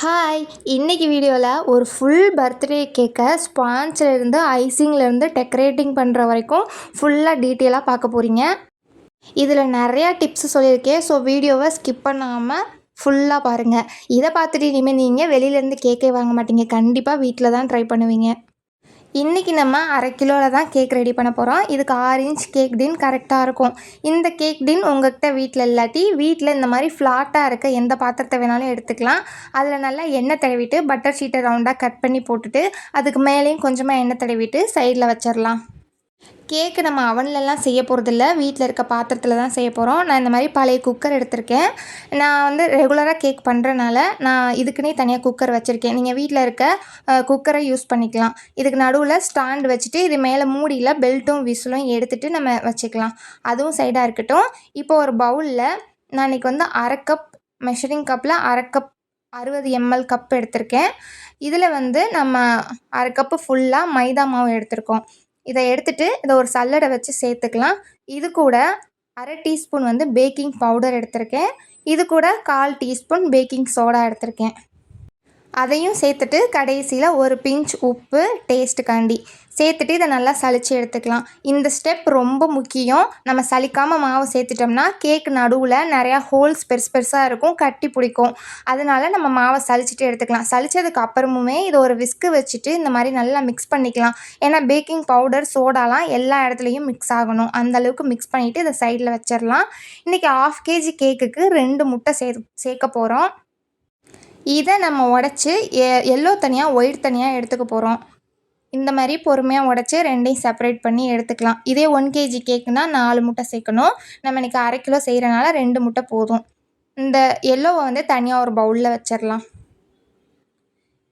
Hi இன்றைக்கி வீடியோவில் ஒரு ஃபுல் பர்த்டே கேக்கை ஸ்பான்ஸ்லேருந்து ஐசிங்லேருந்து டெக்கரேட்டிங் பண்ணுற வரைக்கும் ஃபுல்லாக டீட்டெயிலாக பார்க்க போகிறீங்க இதில் நிறையா டிப்ஸ் சொல்லியிருக்கேன். ஸோ வீடியோவை ஸ்கிப் பண்ணாமல் ஃபுல்லாக பாருங்கள் இதை பார்த்துட்டு இனிமேல் நீங்கள் வெளியிலேருந்து கேக்கே வாங்க மாட்டீங்க. கண்டிப்பாக வீட்டில் தான் ட்ரை பண்ணுவீங்க. இன்றைக்கி நம்ம அரை கிலோவில் தான் கேக் ரெடி பண்ண போகிறோம் இதுக்கு ஆறு இன்ச் கேக் டின் கரெக்டாக இருக்கும். இந்த கேக் டின் உங்கள்கிட்ட வீட்டில் இல்லாட்டி வீட்டில் இந்த மாதிரி ஃப்ளாட்டாக இருக்க எந்த பாத்திரத்தை வேணாலும் எடுத்துக்கலாம். அதில் நல்லா எண்ணெய் தடவிட்டு பட்டர் ஷீட்டை ரவுண்டாக கட் பண்ணி போட்டுட்டு அதுக்கு மேலேயும் கொஞ்சமாக எண்ணெய் தடவிட்டு சைடில் வச்சிடலாம் கேக்கு நம்ம அவன்லலாம் செய்ய போகிறதில்ல வீட்டில் இருக்க பாத்திரத்தில் தான் செய்ய போகிறோம் நான் இந்த மாதிரி பழைய குக்கர் எடுத்திருக்கேன். நான் வந்து ரெகுலராக கேக் பண்ணுறனால நான் இதுக்குன்னே தனியாக குக்கர் வச்சுருக்கேன். நீங்கள் வீட்டில் இருக்க குக்கரை யூஸ் பண்ணிக்கலாம். இதுக்கு நடுவில் ஸ்டாண்ட் வச்சுட்டு இது மேலே மூடியில் பெல்ட்டும் விசிலும் எடுத்துகிட்டு நம்ம வச்சுக்கலாம். அதுவும் சைடாக இருக்கட்டும். இப்போ ஒரு பவுலில் நான் இன்றைக்கி வந்து அரை கப் மெஷரிங் கப்பில் அரை கப் அறுபது எம்எல் கப் எடுத்திருக்கேன். இதில் வந்து நம்ம அரை கப்பு ஃபுல்லாக மைதா மாவு எடுத்திருக்கோம். இதை எடுத்துகிட்டு இதை ஒரு சல்லடை வச்சு சேர்த்துக்கலாம். இது கூட அரை டீஸ்பூன் வந்து பேக்கிங் பவுடர் எடுத்திருக்கேன். இது கூட கால் டீஸ்பூன் பேக்கிங் சோடா எடுத்திருக்கேன். அதையும் சேர்த்துட்டு கடைசியில் ஒரு பிஞ்ச் உப்பு டேஸ்ட்டுக்காண்டி சேர்த்துட்டு இதை நல்லா சளிச்சு எடுத்துக்கலாம். இந்த ஸ்டெப் ரொம்ப முக்கியம். நம்ம சலிக்காமல் மாவு சேர்த்துட்டோம்னா கேக் நடுவில் நிறையா ஹோல்ஸ் பெருசு பெருசாக இருக்கும் கட்டி பிடிக்கும். அதனால நம்ம மாவை சளிச்சிட்டு எடுத்துக்கலாம். சளிச்சதுக்கு அப்புறமுமே இதை ஒரு விஸ்கு வச்சுட்டு இந்த மாதிரி நல்லா மிக்ஸ் பண்ணிக்கலாம். ஏன்னா பேக்கிங் பவுடர் சோடாலாம் எல்லா இடத்துலையும் மிக்ஸ் ஆகணும். அந்தளவுக்கு மிக்ஸ் பண்ணிவிட்டு இதை சைடில் வச்சிடலாம் இன்றைக்கி ஆஃப் கேஜி கேக்குக்கு ரெண்டு முட்டை சே சேர்க்க போகிறோம் இதை நம்ம உடச்சி எ எல்லோ தனியாக ஒயிட் தனியாக எடுத்துக்க போகிறோம் இந்த மாதிரி பொறுமையாக உடச்சி ரெண்டையும் செப்பரேட் பண்ணி எடுத்துக்கலாம். இதே ஒன் கேஜி கேக்குனா நாலு முட்டை சேர்க்கணும். நம்ம இன்றைக்கி அரை கிலோ செய்கிறனால ரெண்டு முட்டை போதும். இந்த எல்லோவை வந்து தனியாக ஒரு பவுலில் வச்சிடலாம்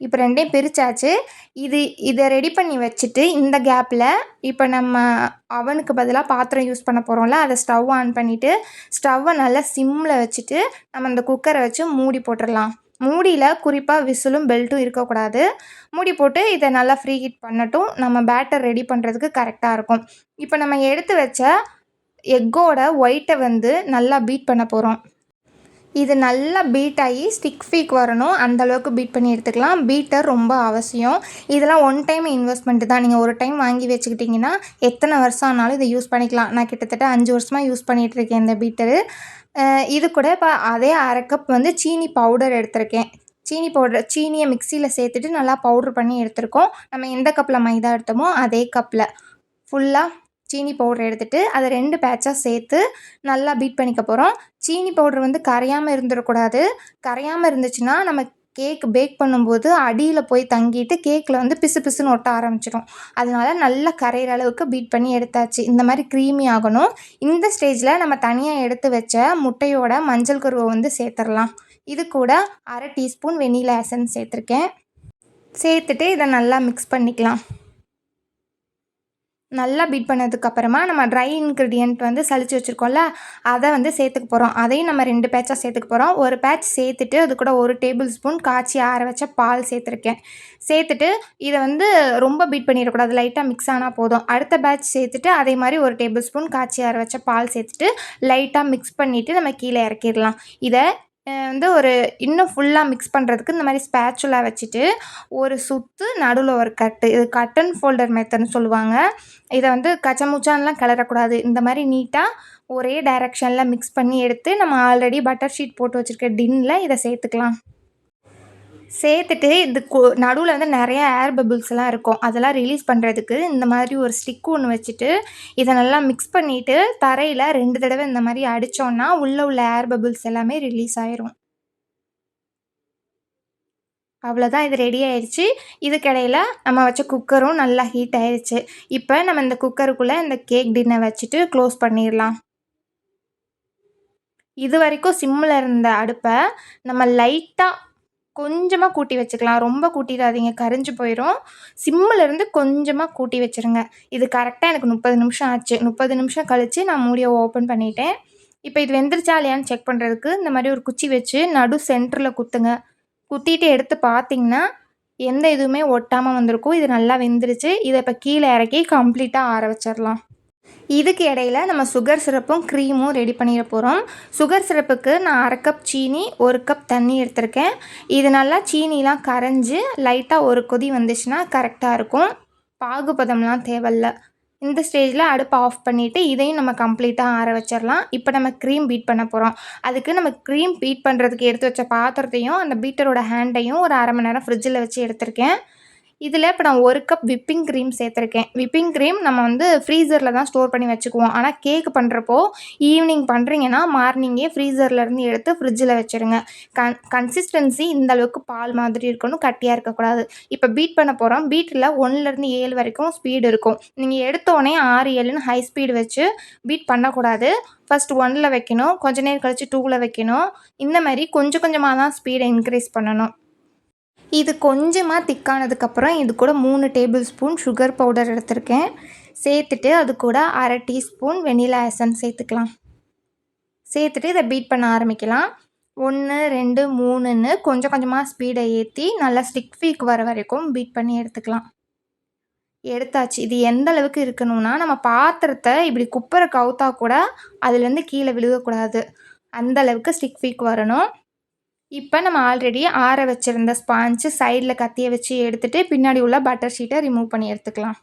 இப்போ ரெண்டையும் பிரித்தாச்சு இது இதை ரெடி பண்ணி வச்சுட்டு இந்த கேப்பில் இப்போ நம்ம அவனுக்கு பதிலாக பாத்திரம் யூஸ் பண்ண போகிறோம்ல அதை ஸ்டவ் ஆன் பண்ணிவிட்டு ஸ்டவ்வை நல்லா சிம்மில் வச்சுட்டு நம்ம இந்த குக்கரை வச்சு மூடி போட்டுடலாம் மூடியில் குறிப்பாக விசிலும் பெல்ட்டும் இருக்கக்கூடாது. மூடி போட்டு இதை நல்லா ஃப்ரீ ஹீட் பண்ணட்டும். நம்ம பேட்டர் ரெடி பண்ணுறதுக்கு கரெக்டாக இருக்கும். இப்போ நம்ம எடுத்து வச்ச எக்கோட ஒயிட்டை வந்து நல்லா பீட் பண்ண போகிறோம் இது நல்லா பீட் ஆகி ஸ்டிக் ஃபீக் வரணும். அந்தளவுக்கு பீட் பண்ணி எடுத்துக்கலாம். பீட்டர் ரொம்ப அவசியம். இதெல்லாம் ஒன் டைம் இன்வெஸ்ட்மெண்ட்டு தான். நீங்கள் ஒரு டைம் வாங்கி வச்சுக்கிட்டிங்கன்னா எத்தனை வருஷம் ஆனாலும் இதை யூஸ் பண்ணிக்கலாம். நான் கிட்டத்தட்ட அஞ்சு வருஷமாக யூஸ் பண்ணிகிட்ருக்கேன் இந்த பீட்டரு இது கூட இப்போ அதே அரை கப் வந்து சீனி பவுடர் எடுத்திருக்கேன். சீனி பவுடர் சீனியை மிக்சியில் சேர்த்துட்டு நல்லா பவுட்ரு பண்ணி எடுத்திருக்கோம். நம்ம எந்த கப்பில் மைதா எடுத்தோமோ அதே கப்பில் ஃபுல்லாக சீனி பவுடர் எடுத்துகிட்டு அதை ரெண்டு பேட்சாக சேர்த்து நல்லா பீட் பண்ணிக்க போகிறோம் சீனி பவுடர் வந்து கரையாமல் இருந்துடக்கூடாது. கரையாமல் இருந்துச்சுன்னா நம்ம கேக் பேக் பண்ணும்போது அடியில் போய் தங்கிட்டு கேக்கில் வந்து பிசு பிசுன்னு ஒட்ட ஆரம்பிச்சிடும். அதனால நல்லா கரையிற அளவுக்கு பீட் பண்ணி எடுத்தாச்சு. இந்த மாதிரி க்ரீமி ஆகணும். இந்த ஸ்டேஜில் நம்ம தனியாக எடுத்து வச்ச முட்டையோட மஞ்சள் கருவை வந்து சேர்த்துடலாம். இது கூட அரை டீஸ்பூன் வெனிலா எசன்ஸ் சேர்த்துருக்கேன். சேர்த்துட்டு இதை நல்லா மிக்ஸ் பண்ணிக்கலாம். நல்லா பீட் பண்ணதுக்கப்புறமா நம்ம ட்ரை இன்க்ரீடியண்ட் வந்து சளிச்சு வச்சுருக்கோம்ல அதை வந்து சேர்த்துக்க போகிறோம் அதையும் நம்ம ரெண்டு பேட்சாக சேர்த்துக்க போகிறோம் ஒரு பேட்ச் சேர்த்துட்டு அது கூட ஒரு டேபிள் ஸ்பூன் காய்ச்சி ஆற வச்ச பால் சேர்த்துருக்கேன். சேர்த்துட்டு இதை வந்து ரொம்ப பீட் பண்ணிடக்கூடாது லைட்டாக மிக்ஸ் ஆனால் போதும். அடுத்த பேட்ச் சேர்த்துட்டு அதே மாதிரி ஒரு டேபிள் ஸ்பூன் காய்ச்சி ஆற வச்ச பால் சேர்த்துட்டு லைட்டாக மிக்ஸ் பண்ணிவிட்டு நம்ம கீழே இறக்கிடலாம். இதை வந்து ஒரு இன்னும் ஃபுல்லாக மிக்ஸ் பண்ணுறதுக்கு இந்த மாதிரி ஸ்பேச்சுலா வச்சுட்டு ஒரு சுற்று நடுவில் ஒரு கட்டு இது கட் அண்ட் ஃபோல்டர் மெத்தட்னு சொல்லுவாங்க. இதை வந்து கச்சமுச்சான்லாம் கிளறக்கூடாது. இந்த மாதிரி நீட்டாக ஒரே டைரெக்ஷனில் மிக்ஸ் பண்ணி எடுத்து நம்ம ஆல்ரெடி பட்டர் ஷீட் போட்டு வச்சுருக்க டின்னில் இதை சேர்த்துக்கலாம். சேர்த்துட்டு இந்த நடுவில் வந்து நிறைய ஏர் பபிள்ஸ்லாம் இருக்கும். அதெல்லாம் ரிலீஸ் பண்ணுறதுக்கு இந்த மாதிரி ஒரு ஸ்டிக் ஒன்று வச்சுட்டு இதை நல்லா மிக்ஸ் பண்ணிவிட்டு தரையில் ரெண்டு தடவை இந்த மாதிரி அடித்தோன்னா உள்ளே உள்ள ஏர் பபிள்ஸ் எல்லாமே ரிலீஸ் ஆயிரும். அவ்வளோதான் இது ரெடி ஆயிடுச்சு இதுக்கிடையில் நம்ம வச்ச குக்கரும் நல்லா ஹீட் ஆயிடுச்சு இப்போ நம்ம இந்த குக்கருக்குள்ளே இந்த கேக் டின்னை வச்சுட்டு க்ளோஸ் பண்ணிடலாம். இது வரைக்கும் சிம்மில் இருந்த அடுப்பை நம்ம லைட்டாக கொஞ்சமாக கூட்டி வச்சுக்கலாம். ரொம்ப கூட்டிடாதீங்க. கரைஞ்சி போயிடும் சிம்மிலேருந்து கொஞ்சமாக கூட்டி வச்சுருங்க. இது கரெக்டாக எனக்கு முப்பது நிமிஷம் ஆச்சு. முப்பது நிமிஷம் கழித்து நான் மூடியை ஓப்பன் பண்ணிட்டேன். இப்போ இது வெந்துருச்சா இல்லையான்னு செக் பண்ணுறதுக்கு இந்த மாதிரி ஒரு குச்சி வச்சு நடு சென்டரில் குத்துங்க. குத்திட்டு எடுத்து பார்த்தீங்கன்னா எந்த இதுவுமே ஒட்டாமல் வந்திருக்கும். இது நல்லா வெந்துருச்சு. இதை இப்போ கீழே இறக்கி கம்ப்ளீட்டாக ஆற வச்சிடலாம் இதுக்கு இடையில நம்ம சுகர் சிரப்பும் க்ரீமும் ரெடி பண்ணிட போகிறோம் சுகர் சிரப்புக்கு நான் அரை கப் சீனி ஒரு கப் தண்ணி எடுத்திருக்கேன். இது நல்லா சீனிலாம் கரைஞ்சி லைட்டாக ஒரு கொதி வந்துச்சுன்னா கரெக்டாக இருக்கும். பாகுபதம்லாம் தேவையில்ல. இந்த ஸ்டேஜில் அடுப்பை ஆஃப் பண்ணிவிட்டு இதையும் நம்ம கம்ப்ளீட்டாக ஆற வச்சிடலாம். இப்போ நம்ம க்ரீம் பீட் பண்ண போகிறோம் அதுக்கு நம்ம க்ரீம் பீட் பண்ணுறதுக்கு எடுத்து வச்ச பாத்திரத்தையும் அந்த பீட்டரோட ஹேண்டையும் ஒரு அரை மணி நேரம் ஃப்ரிட்ஜில் வச்சு எடுத்திருக்கேன். இதில் இப்போ நான் ஒரு கப் விப்பிங் க்ரீம் சேர்த்துருக்கேன். விப்பிங் க்ரீம் நம்ம வந்து ஃப்ரீசரில் தான் ஸ்டோர் பண்ணி வச்சுக்குவோம். ஆனால் கேக் பண்ணுறப்போ ஈவினிங் பண்ணுறீங்கன்னா மார்னிங்கே ஃப்ரீசர்லேருந்து எடுத்து ஃப்ரிட்ஜில் வச்சுருங்க. கன் கன்சிஸ்டன்சி இந்த அளவுக்கு பால் மாதிரி இருக்கணும் கட்டியாக இருக்கக்கூடாது. இப்போ பீட் பண்ண போகிறோம் பீட்டில் ஒன்றுலேருந்து ஏழு வரைக்கும் ஸ்பீடு இருக்கும். நீங்கள் எடுத்தோடனே ஆறு ஏழுன்னு ஹை ஸ்பீடு வச்சு பீட் பண்ணக்கூடாது. ஃபஸ்ட் ஒனில் வைக்கணும். கொஞ்ச நேரம் கழித்து டூவில் வைக்கணும். இந்த மாதிரி கொஞ்சம் கொஞ்சமாக தான் ஸ்பீடை இன்க்ரீஸ் பண்ணணும். இது கொஞ்சமாக திக்கானதுக்கப்புறம் இது கூட மூணு டேபிள் ஸ்பூன் சுகர் பவுடர் எடுத்திருக்கேன். சேர்த்துட்டு அது கூட அரை டீஸ்பூன் வெனிலா எசன் சேர்த்துக்கலாம். சேர்த்துட்டு இதை பீட் பண்ண ஆரம்பிக்கலாம். ஒன்று ரெண்டு மூணுன்னு கொஞ்சம் கொஞ்சமாக ஸ்பீடை ஏற்றி நல்லா ஸ்டிக் ஃபீக் வர வரைக்கும் பீட் பண்ணி எடுத்துக்கலாம். எடுத்தாச்சு. இது எந்த அளவுக்கு இருக்கணும்னா நம்ம பாத்திரத்தை இப்படி குப்புற கவுத்தா கூட அதுலேருந்து கீழே விழுகக்கூடாது. அந்த அளவுக்கு ஸ்டிக் ஃபீக் வரணும். இப்போ நம்ம ஆல்ரெடி ஆற வச்சுருந்த ஸ்பாஞ்சு சைடில் கத்தியை வச்சு எடுத்துகிட்டு பின்னாடி உள்ள பட்டர் ஷீட்டை ரிமூவ் பண்ணி எடுத்துக்கலாம்.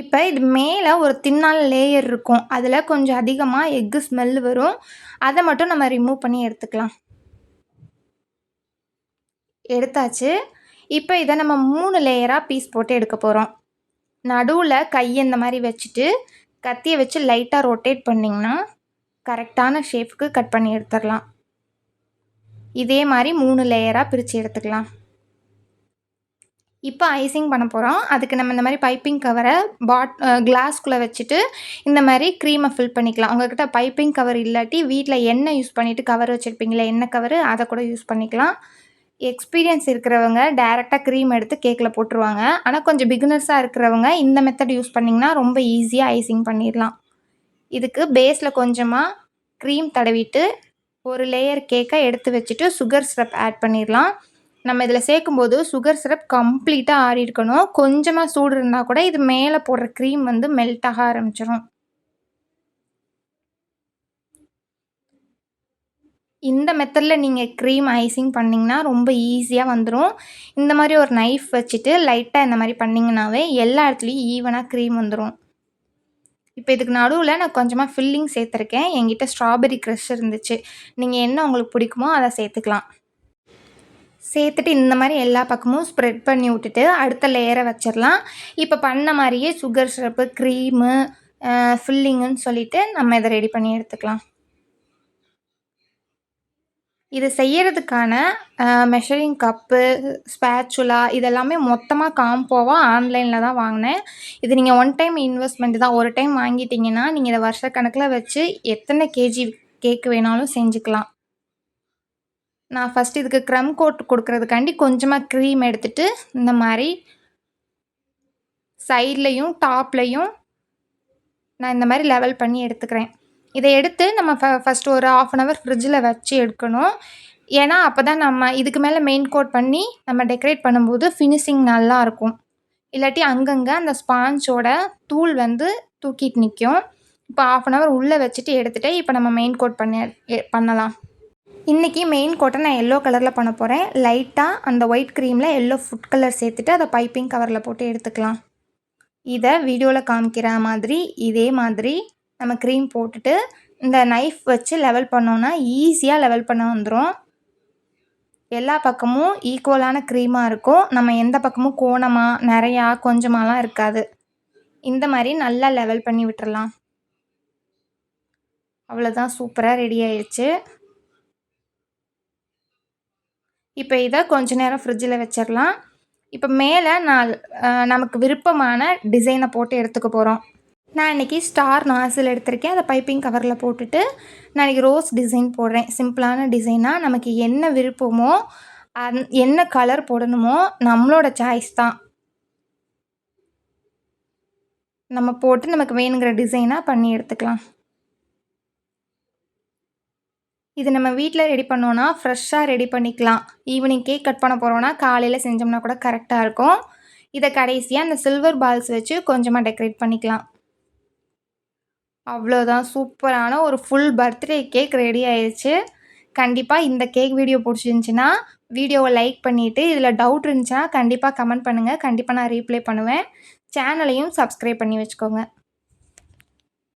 இப்போ இது மேலே ஒரு தின்னால் லேயர் இருக்கும். அதில் கொஞ்சம் அதிகமாக எக்கு ஸ்மெல் வரும். அதை மட்டும் நம்ம ரிமூவ் பண்ணி எடுத்துக்கலாம். எடுத்தாச்சு. இப்போ இதை நம்ம மூணு லேயராக பீஸ் போட்டு எடுக்க போகிறோம் நடுவில் கை இந்த மாதிரி வச்சுட்டு கத்தியை வச்சு லைட்டாக ரொட்டேட் பண்ணிங்கன்னா கரெக்டான ஷேப்புக்கு கட் பண்ணி எடுத்துடலாம். இதே மாதிரி மூணு லேயராக பிரித்து எடுத்துக்கலாம். இப்போ ஐசிங் பண்ண போகிறோம் அதுக்கு நம்ம இந்த மாதிரி பைப்பிங் கவரை பாட் கிளாஸ்குள்ளே வச்சுட்டு இந்த மாதிரி க்ரீமை ஃபில் பண்ணிக்கலாம். உங்கள்கிட்ட பைப்பிங் கவர் இல்லாட்டி வீட்டில் எண்ணெய் யூஸ் பண்ணிவிட்டு கவர் வச்சுருப்பீங்களே எண்ணெய் கவர் அதை கூட யூஸ் பண்ணிக்கலாம். எக்ஸ்பீரியன்ஸ் இருக்கிறவங்க டேரெக்டாக க்ரீம் எடுத்து கேக்கில் போட்டுருவாங்க. ஆனால் கொஞ்சம் பிகினர்ஸாக இருக்கிறவங்க இந்த மெத்தட் யூஸ் பண்ணிங்கன்னா ரொம்ப ஈஸியாக ஐசிங் பண்ணிடலாம் இதுக்கு பேஸில் கொஞ்சமாக க்ரீம் தடவிட்டு ஒரு லேயர் கேக்கை எடுத்து வச்சுட்டு சுகர் சிரப் ஆட் பண்ணிடலாம். நம்ம இதில் சேர்க்கும்போது சுகர் சிரப் கம்ப்ளீட்டாக ஆறி இருக்கணும். கொஞ்சமாக சூடு இருந்தால் கூட இது மேலே போடுற க்ரீம் வந்து மெல்ட் ஆக ஆரம்பிச்சிடும் இந்த மெத்தடில் நீங்கள் க்ரீம் ஐசிங் பண்ணிங்கன்னா ரொம்ப ஈஸியாக வந்துடும் இந்த மாதிரி ஒரு நைஃப் வச்சுட்டு லைட்டாக இந்த மாதிரி பண்ணிங்கனாவே எல்லா இடத்துலையும் ஈவனாக க்ரீம் வந்துடும் இப்போ இதுக்கு நடுவில் நான் கொஞ்சமாக ஃபில்லிங் சேர்த்துருக்கேன். என்கிட்ட ஸ்ட்ராபெரி க்ரஷ் இருந்துச்சு. நீங்கள் என்ன உங்களுக்கு பிடிக்குமோ அதை சேர்த்துக்கலாம். சேர்த்துட்டு இந்த மாதிரி எல்லா பக்கமும் ஸ்ப்ரெட் பண்ணி விட்டுட்டு அடுத்த லேயரை வச்சிடலாம். இப்போ பண்ண மாதிரியே சுகர் சிரப்பு க்ரீமு ஃபில்லிங்குன்னு சொல்லிவிட்டு நம்ம இதை ரெடி பண்ணி எடுத்துக்கலாம். இது செய்கிறதுக்கான மெஷரிங் கப்பு ஸ்பேச்சுலா இதெல்லாமே மொத்தமாக காம்போவாக ஆன்லைனில் தான் வாங்கினேன். இது நீங்கள் ஒன் டைம் இன்வெஸ்ட்மெண்ட் தான். ஒரு டைம் வாங்கிட்டீங்கன்னா நீங்கள் இதை வருஷக்கணக்கில் வச்சு எத்தனை கேஜி கேக்கு வேணாலும் செஞ்சுக்கலாம். நான் ஃபஸ்ட் இதுக்கு க்ரம் கோட் கொடுக்குறதுக்காண்டி கொஞ்சமாக க்ரீம் எடுத்துகிட்டு இந்த மாதிரி சைட்லேயும் டாப்லேயும் நான் இந்த மாதிரி லெவல் பண்ணி எடுத்துக்கிறேன். இதை எடுத்து நம்ம ஃப ஃபஸ்ட்டு ஒரு ஆஃப் அன் ஹவர் ஃப்ரிட்ஜில் வச்சு எடுக்கணும். ஏன்னா அப்போ தான் நம்ம இதுக்கு மேலே மெயின் கோட் பண்ணி நம்ம டெக்கரேட் பண்ணும்போது ஃபினிஷிங் நல்லாயிருக்கும் இல்லாட்டி அங்கங்கே அந்த ஸ்பாஞ்சோட தூள் வந்து தூக்கிட்டு நிற்கும் இப்போ ஆஃப் அன் ஹவர் உள்ளே வச்சுட்டு எடுத்துகிட்டு இப்போ நம்ம மெயின் கோட் பண்ண பண்ணலாம். இன்றைக்கி மெயின் கோட்டை நான் எல்லோ கலரில் பண்ண போகிறேன் லைட்டாக அந்த ஒயிட் க்ரீமில் எல்லோ ஃபுட் கலர் சேர்த்துட்டு அதை பைப்பிங் கவரில் போட்டு எடுத்துக்கலாம். இதை வீடியோவில் காமிக்கிற மாதிரி இதே மாதிரி நம்ம க்ரீம் போட்டுட்டு இந்த நைஃப் வச்சு லெவல் பண்ணோன்னா ஈஸியாக லெவல் பண்ண வந்துடும் எல்லா பக்கமும் ஈக்குவலான க்ரீமாக இருக்கும். நம்ம எந்த பக்கமும் கோணமாக நிறையா கொஞ்சமாலாம் இருக்காது. இந்த மாதிரி நல்லா லெவல் பண்ணி விட்டுறலாம். அவ்வளோதான் சூப்பராக ரெடி ஆயிடுச்சு. இப்போ இதை கொஞ்ச நேரம் ஃப்ரிட்ஜில் வச்சிடலாம் இப்போ மேலே நான் நமக்கு விருப்பமான டிசைனை போட்டு எடுத்துக்க போகிறோம் நான் இன்றைக்கி ஸ்டார் நாசில் எடுத்திருக்கேன். அதை பைப்பிங் கவரில் போட்டுட்டு நான் இன்றைக்கி ரோஸ் டிசைன் போடுறேன். சிம்பிளான டிசைனாக நமக்கு என்ன விருப்பமோ அந் என்ன கலர் போடணுமோ நம்மளோட சாய்ஸ் தான். நம்ம போட்டு நமக்கு வேணுங்கிற டிசைனாக பண்ணி எடுத்துக்கலாம். இது நம்ம வீட்டில் ரெடி பண்ணோன்னா ஃப்ரெஷ்ஷாக ரெடி பண்ணிக்கலாம். ஈவினிங் கேக் கட் பண்ண போகிறோன்னா காலையில் செஞ்சோம்னா கூட கரெக்டாக இருக்கும். இதை கடைசியாக அந்த சில்வர் பால்ஸ் வச்சு கொஞ்சமாக டெக்கரேட் பண்ணிக்கலாம். அவ்வளோதான் சூப்பரான ஒரு ஃபுல் பர்த்டே கேக் ரெடி ஆயிடுச்சு கண்டிப்பாக இந்த கேக் வீடியோ பிடிச்சிருந்துச்சின்னா வீடியோவை லைக் பண்ணிவிட்டு இதில் டவுட் இருந்துச்சுன்னா கண்டிப்பாக கமெண்ட் பண்ணுங்கள் கண்டிப்பாக நான் ரீப்ளை பண்ணுவேன். சேனலையும் சப்ஸ்கிரைப் பண்ணி வச்சுக்கோங்க.